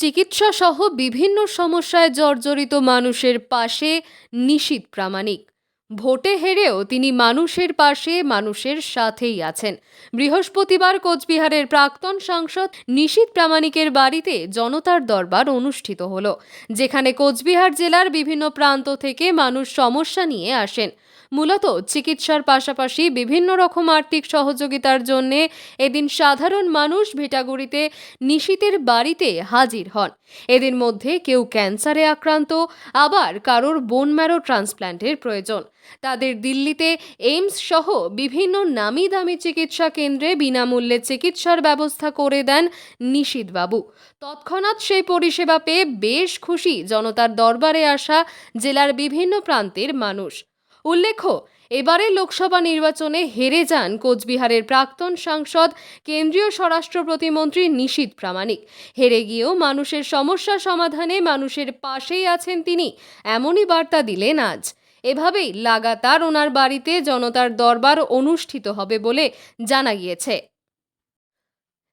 চিকিৎসা সহ বিভিন্ন সমস্যায় জর্জরিত মানুষের পাশে নিশীত প্রামাণিক। ভোটে হেরেও তিনি মানুষের পাশে, মানুষের সাথেই আছেন। বৃহস্পতিবার কোচবিহারের প্রাক্তন সাংসদ নিশীত প্রামাণিকের বাড়িতে জনতার দরবার অনুষ্ঠিত হল, যেখানে কোচবিহার জেলার বিভিন্ন প্রান্ত থেকে মানুষ সমস্যা নিয়ে আসেন। মূলত চিকিৎসার পাশাপাশি বিভিন্ন রকম আর্থিক সহযোগিতার জন্য এদিন সাধারণ মানুষ ভেটাগুড়িতে নিশীতের বাড়িতে হাজির হন। এদের মধ্যে কেউ ক্যান্সারে আক্রান্ত, আবার কারোর বোন ম্যারো ট্রান্সপ্ল্যান্টের প্রয়োজন। তাদের দিল্লিতে এইমস সহ বিভিন্ন নামি দামি চিকিৎসা কেন্দ্রে বিনামূল্যে চিকিৎসার ব্যবস্থা করে দেন নিশীথবাবু তৎক্ষণাৎ সেই পরিষেবা পেয়ে বেশ খুশি জনতার দরবারে আসা জেলার বিভিন্ন প্রান্তের মানুষ। উল্লেখ্য এবারে লোকসভা নির্বাচনে হেরে যান কোচবিহারের প্রাক্তন সাংসদ, কেন্দ্রীয় স্বরাষ্ট্র প্রতিমন্ত্রী নিশীথ প্রামাণিক। হেরে গিয়েও মানুষের সমস্যা সমাধানে মানুষের পাশেই আছেন তিনি, এমনই বার্তা দিলেন আজ। এভাবেই লাগাতার ওনার বাড়িতে জনতার দরবার অনুষ্ঠিত হবে বলে জানা গিয়েছে।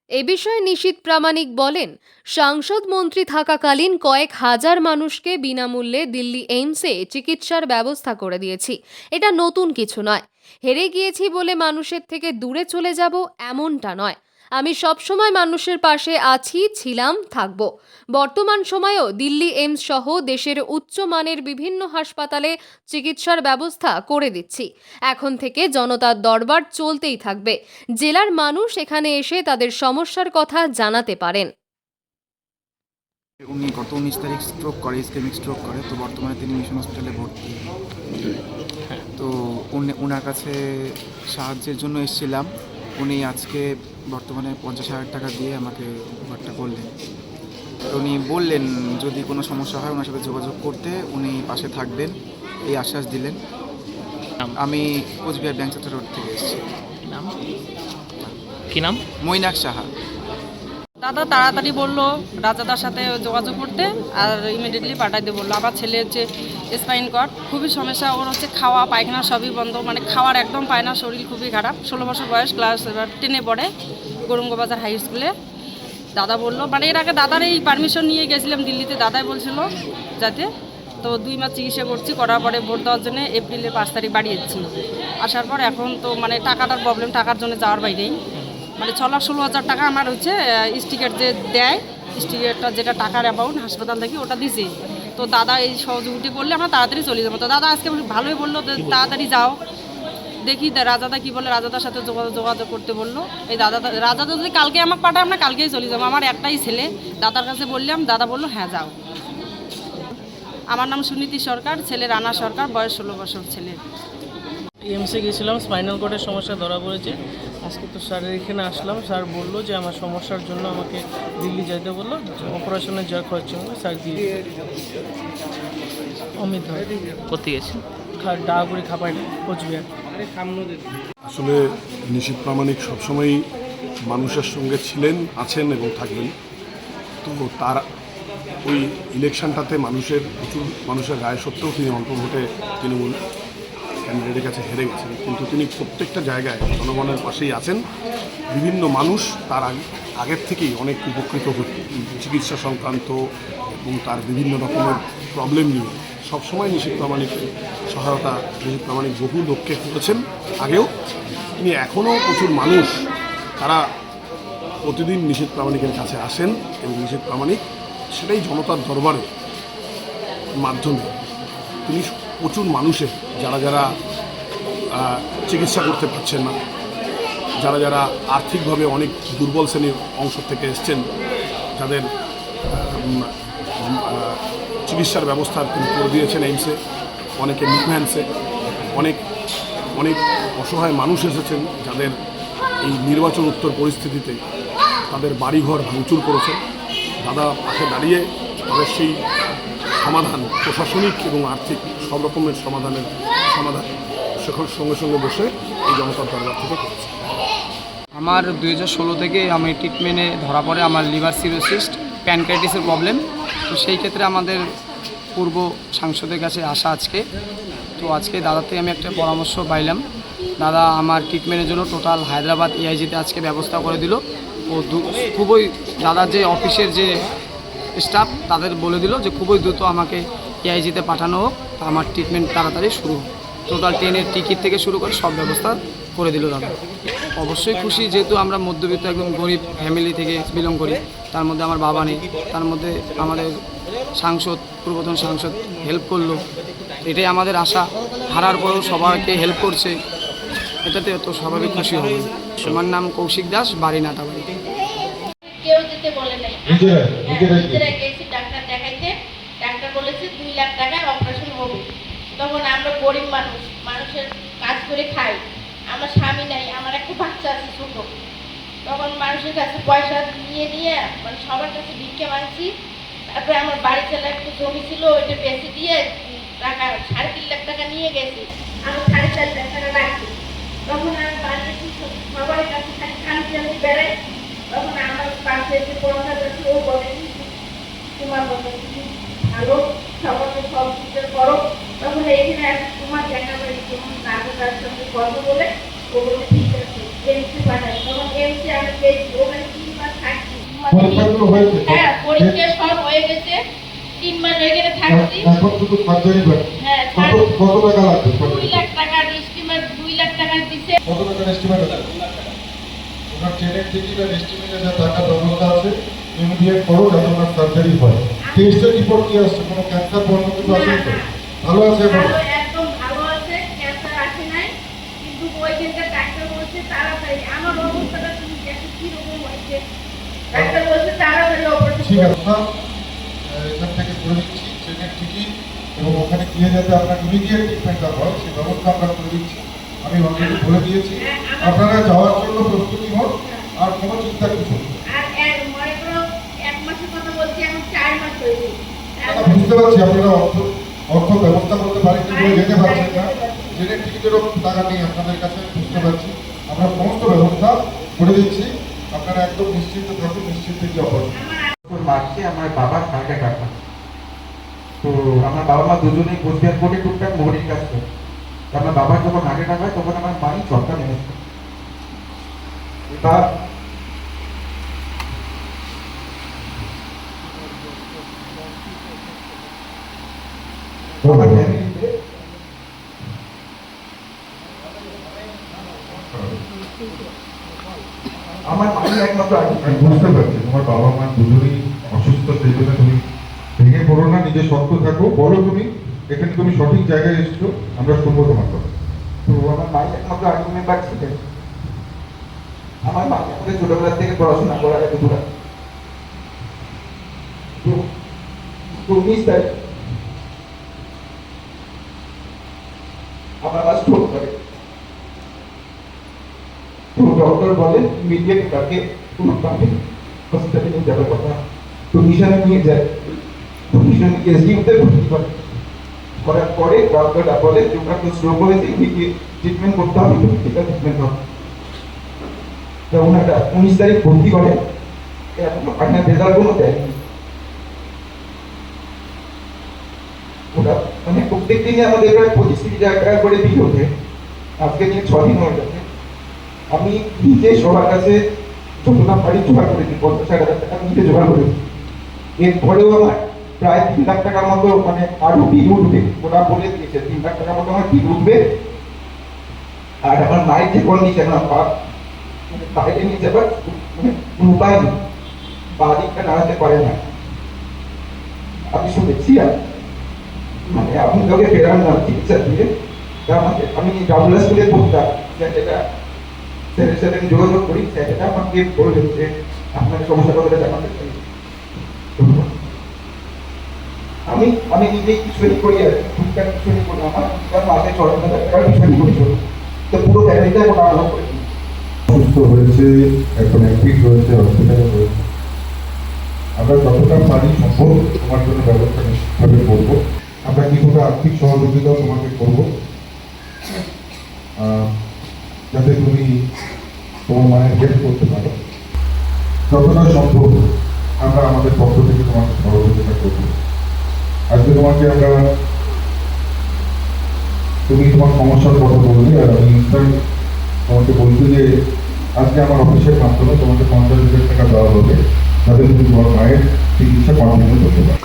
এ বিষয়ে নিশীত প্রামাণিক বলেন, সাংসদ মন্ত্রী থাকাকালীন কয়েক হাজার মানুষকে বিনামূল্যে দিল্লি এইমসে চিকিৎসার ব্যবস্থা করে দিয়েছি। এটা নতুন কিছু নয়। হেরে গিয়েছি বলে মানুষের থেকে দূরে চলে যাব এমনটা নয়। আমি সবসময় মানুষের পাশে আছি ছিলাম থাকব। বর্তমান সময়েও দিল্লি এইমস সহ দেশের উচ্চমানের বিভিন্ন হাসপাতালে চিকিৎসার ব্যবস্থা করে দিচ্ছি। এখন থেকে জনতার দরবার চলতেই থাকবে। জেলার মানুষ এখানে এসে তাদের সমস্যার কথা জানাতে পারেন। উনি গত উনিশ তারিখ স্ট্রোক করে ইসকেমিক স্ট্রোক করে তো বর্তমানে তিনি মিশন হসপিটালে ভর্তি। তো উনি ওনার কাছে সাহায্যের জন্য এসেছিলাম। উনি আজকে বর্তমানে পঞ্চাশ হাজার টাকা দিয়ে আমাকে ঘরটা করলেন। উনি বললেন যদি কোনো সমস্যা হয় ওনার সাথে যোগাযোগ করতে উনি পাশে থাকবেন। এই আশ্বাস দিলেন। আমি কোচবিহার ব্যাংক রোড থেকে এসেছি। নাম? কি নাম? মৈনাক সাহা। দাদা তাড়াতাড়ি বলল রাজাদার সাথে যোগাযোগ করতে আর ইমিডিয়েটলি পাঠাইতে বলল। আমার ছেলে হচ্ছে স্পাইন কট খুবই সমস্যা। ওর হচ্ছে খাওয়া, পায়খানা সবই বন্ধ। মানে খাওয়ার একদম পায় না, শরীর খুবই খারাপ। ষোলো বছর বয়স ক্লাস এবার টেনে পড়ে গরুঙ্গবাজার হাই স্কুলে দাদা বলল মানে এর আগে দাদার এই পারমিশন নিয়ে গেছিলাম দিল্লিতে। দাদাই বলছিল যাতে তো দুই মাস চিকিৎসা করছি, করার পরে ভোট দেওয়ার জন্য এপ্রিলের পাঁচ তারিখ বাড়ি যাচ্ছি আসার পর এখন তো মানে টাকাটার প্রবলেম টাকার জন্য যাওয়ার বাইরেই মানে ছ লাখ ষোলো হাজার টাকা আমার হচ্ছে স্টিকার যে দেয় স্টিকারটা যেটা টাকার অ্যামাউন্ট হাসপাতাল থেকে ওটা দিছে। তো দাদা এই সহযোগিতা করলে আমরা তাড়াতাড়ি চলে যাব। তো দাদা আজকে ভালোই বলল যে তাড়াতাড়ি যাও। দেখি রাজাদা কি বলে রাজাদার সাথে যোগাযোগ যোগাযোগ করতে বলল। এই দাদা রাজাদা যদি কালকে আমাকে পাঠায় আমরা কালকেই চলে যাব। আমার একটাই ছেলে দাদার কাছে বললাম দাদা বলল হ্যাঁ যাও। আমার নাম সুনীতি সরকার ছেলে রানা সরকার বয়স ষোলো বছর ছেলে। এমসে গেছিলাম স্পাইনাল কোডের সমস্যা ধরা পড়েছে। আজকে তো স্যারের এখানে আসলাম। স্যার বলল যে আমার সমস্যার জন্য আমাকে দিল্লি যেতে বলল। অপারেশনের যা খরচ হবে স্যার দিয়ে অমিত ভাই করতে গেছে? ডাগুড়ি খাপাই কোচবিহার। আসলে নিশীত প্রামাণিক সবসময়ই মানুষের সঙ্গে ছিলেন আছেন এবং থাকবেন। তো তার ওই ইলেকশনটাতে মানুষের প্রচুর মানুষের রায় সত্ত্বেও তিনি অল্প ভোটে তৃণমূল। ক্যান্ডিডেটের কাছে হেরে গেছেন। কিন্তু তিনি প্রত্যেকটা জায়গায় জনগণের পাশেই আছেন। বিভিন্ন মানুষ তার আগ- আগের থেকেই অনেক উপকৃত হচ্ছে চিকিৎসা সংক্রান্ত এবং তার বিভিন্ন রকমের প্রবলেম নিয়ে সবসময় নিশীত প্রামাণিকের সহায়তা নিশীত প্রামাণিক বহু লোককে করেছেন। আগেও তিনি এখনও প্রচুর মানুষ তারা প্রতিদিন নিশীত প্রামাণিকের কাছে আসেন এবং নিশীত প্রামাণিক সেটাই জনতার দরবারে মাধ্যমে। তিনি প্রচুর মানুষের, যারা যারা চিকিৎসা করতে পারছেন না, যারা যারা আর্থিকভাবে অনেক দুর্বল শ্রেণির অংশ থেকে এসছেন, যাদের চিকিৎসার ব্যবস্থা করে দিয়েছেন এইমসে, অনেকে নিকম্যান্সে অনেক অনেক অসহায় মানুষ এসেছেন যাদের এই নির্বাচন উত্তর পরিস্থিতিতে তাদের বাড়িঘর ভাঙচুর করেছেন দাদা পাশে দাঁড়িয়ে তাদের সেই সমাধান, প্রশাসনিক এবং আর্থিক, সব রকমের সমাধানের সমাধান সেখানে সঙ্গে সঙ্গে বসে এই জনতার দরবার থেকে করেছে। আমার দুই হাজার ষোলো থেকে আমি ট্রিটমেন্টে ধরা পড়ে আমার লিভার সিরোসিস্ট প্যানক্রাইটিসের প্রবলেম তো সেই ক্ষেত্রে আমাদের পূর্ব সাংসদের কাছে আসা আজকে। তো আজকে দাদার থেকে আমি একটা পরামর্শ পাইলাম। দাদা আমার ট্রিটমেন্টের জন্য টোটাল হায়দ্রাবাদ এআইজিতে আজকে ব্যবস্থা করে দিল। ও খুবই দাদার যে অফিসের যে স্টাফ তাদের বলে দিল যে খুবই দ্রুত আমাকে এআইজিতে পাঠানো হোক আমার ট্রিটমেন্ট তাড়াতাড়ি শুরু হোক। টোটাল ট্রেনের টিকিট থেকে শুরু করে সব ব্যবস্থা করে দিল দাদা অবশ্যই খুশি যেহেতু আমরা মধ্যবিত্ত একদম গরিব ফ্যামিলি থেকে বিলং করি, তার মধ্যে আমার বাবা নেই, তার মধ্যে আমাদের সাংসদ পূর্বতন সাংসদ হেল্প করল। এটাই আমাদের আশা, হারার পরেও সবাইকে হেল্প করছে। এটাতে তো স্বাভাবিক খুশি হবে। আমার নাম কৌশিক দাস, বাড়ি নাটাবাড়ি। কেউ বলে নাই? হ্যাঁ, গেছি ডাক্তার দেখাইতে। ডাক্তার বলেছে দুই লাখ টাকায় অপারেশন হবে। তখন আমরা গরিব মানুষ মানুষের কাজ করে খাই। আমার স্বামী নাই আমার একটা বাচ্চা আছে ছোট। তখন মানুষের কাছে পয়সা নিয়ে নিয়ে মানে সবার কাছে ভিক্ষে মানছি তারপরে আমার বাড়ি চালা একটু জমি ছিল ওইটা বেশি দিয়ে টাকা সাড়ে তিন লাখ টাকা নিয়ে গেছি। আমি সাড়ে চার লাখ টাকা রাখি তখন আমি বাড়িতে সবার কাছে খালি খালি খালি বেড়াই তখন আমার পাশে যে পড়াশোনা করছে ও বলে তোমার মতো ভালো সবাইকে সব কিছু করো। তখন এইখানে তোমার দেখা পাই তোমার নাটক তার সঙ্গে কথা বলে ও বলে ঠিক আছে এমসি পাঠাই তখন এমসি আমি পেয়েছি ওখানে তিন মাস থাকছি। হ্যাঁ পরীক্ষা সব হয়ে গেছে তিন মাস থাকছি। এখন শুধু সার্জারি হ্যাঁ কত টাকা লাগবে দুই লাখ টাকার স্টিমার দুই লাখ টাকা দিছে। কত টাকার এস্টিমেট ওনার ট্রেনের টিকিট আর এস্টিমেটে যা টাকার ব্যবস্থা আছে ইমিডিয়েট করো যাতে ওনার সার্জারি হয়। টেস্টের রিপোর্ট কি আসছে কোনো ক্যান্সার বন্ধ কিছু আছে তো ভালো আছে এখন? ঠিক আছে এখান থেকে করে দিচ্ছি ট্রেনের টিকিট এবং ওখানে গিয়ে যাতে আপনার ইমিডিয়েট ট্রিটমেন্টটা হয় সেই ব্যবস্থা আমরা করে দিচ্ছি। আমি অলরেডি বলে দিয়েছি আপনারা যাওয়ার জন্য প্রস্তুতি হন আর কোনো চিন্তা কিছু মনে করো বুঝতে পারছি আপনারা অর্থ অর্থ ব্যবস্থা করতে পারেন কি বলে যেতে পারছেন না। ট্রেনের টিকিটেরও টাকা নেই আপনাদের কাছে বুঝতে পারছি। আমরা সমস্ত ব্যবস্থা করে দিচ্ছি। আপনারা একদম নিশ্চিন্ত থাকুন নিশ্চিন্তে কি অবস্থা মার্চে আমার বাবার হার্ট অ্যাটাক তো আমার বাবা মা দুজনেই কোচবিহার কোর্টে টুকটাক মোহরির কাজ করে আমার বাবার যখন হার্ট অ্যাটাক হয় তখন আমার মাই চরকা নেমেছে এবার আমার মাই একমাত্র আগে বুঝতে পারছি, তোমার বাবা মা দুজনেই অসুস্থ, সেই জন্য তুমি ভেঙে পড়ো না, নিজে শক্ত থাকো। বলো তুমি এখানে তুমি সঠিক জায়গায় এসছো, আমরা শুনব তোমার কথা। আমার ডক্টর বলেন ইমিডিয়েট তাকে কোনোভাবে হসপিটালে নিয়ে যাওয়ার কথা? তো মিশনে নিয়ে যায়। তো করে। করার পরে ডক্টররা বলে যে ওনার তো স্ট্রোক হয়েছে ইমিডিয়েট ট্রিটমেন্ট করতে হবে? সেটা ট্রিটমেন্ট হবে। তো ওনারা উনিশ তারিখ ভর্তি করে এখনও ফাইনাল রেজাল্ট কোনো দেয়নি। ওরা মানে প্রত্যেক দিনই আমাদের প্রায় পঁচিশ তিরিশ হাজার টাকা করে বিল ওঠে। আজকে নিয়ে দিন হয়ে যাবে আমি নিজে সবার কাছে যতটা পারি জোগাড় করেছি পঞ্চাশ হাজার টাকা নিজে জোগাড় করেছি এরপরেও আমার প্রায় তিন লাখ টাকার মতো মানে আরও বিল উঠবে। ওরা বলে দিয়েছে, তিন লাখ টাকার মতো আমার বিল উঠবে। আর আমার মায়ের যে কন্ডিশন আমার পা বাইরে নিয়ে যাবার মানে উপায় নেই। পা দিকটা নাড়াতে পারে না। আমি শুনেছি আর মানে আপনি কাউকে ফেরান না, চিকিৎসা দিয়ে। আমি ডাবলা স্কুলে পড়তাম। যেটা স্যারের সাথে আমি যোগাযোগ করি স্যারেরা আমাকে বললেন যে আপনার সমস্যা কথাটা জানাতে চাই। আমি আমি নিজেই কিছুই করি আর টুকটাক কিছুই করি। আমার তার মাসে ছ হাজার টাকার কিছুই করি চলি। তো পুরো ফ্যামিলিটা এখন আলাদা করে। সুস্থ হয়েছে, এখন অ্যাডমিট রয়েছে হসপিটালে রয়েছে। আমরা যতটা পারি সম্ভব তোমার জন্য ব্যবস্থা নিশ্চিতভাবে করব। আমরা কিছুটা আর্থিক সহযোগিতাও তোমাকে করব যাতে তুমি তোমার মায়ের হেল্প করতে পারো। যতটা সম্ভব আমরা আমাদের পক্ষ থেকে তোমাকে সহযোগিতা করব। আজকে তোমাকে আমরা তুমি তোমার সমস্যার কথা বলবে আর আমি তোমাকে বলছি যে আজকে আমার অফিসের মাধ্যমে তোমাকে পঞ্চাশ হাজার টাকা দেওয়া হবে তাদের তুমি তোমার মায়ের চিকিৎসা কন্টিনিউ করতে পারে।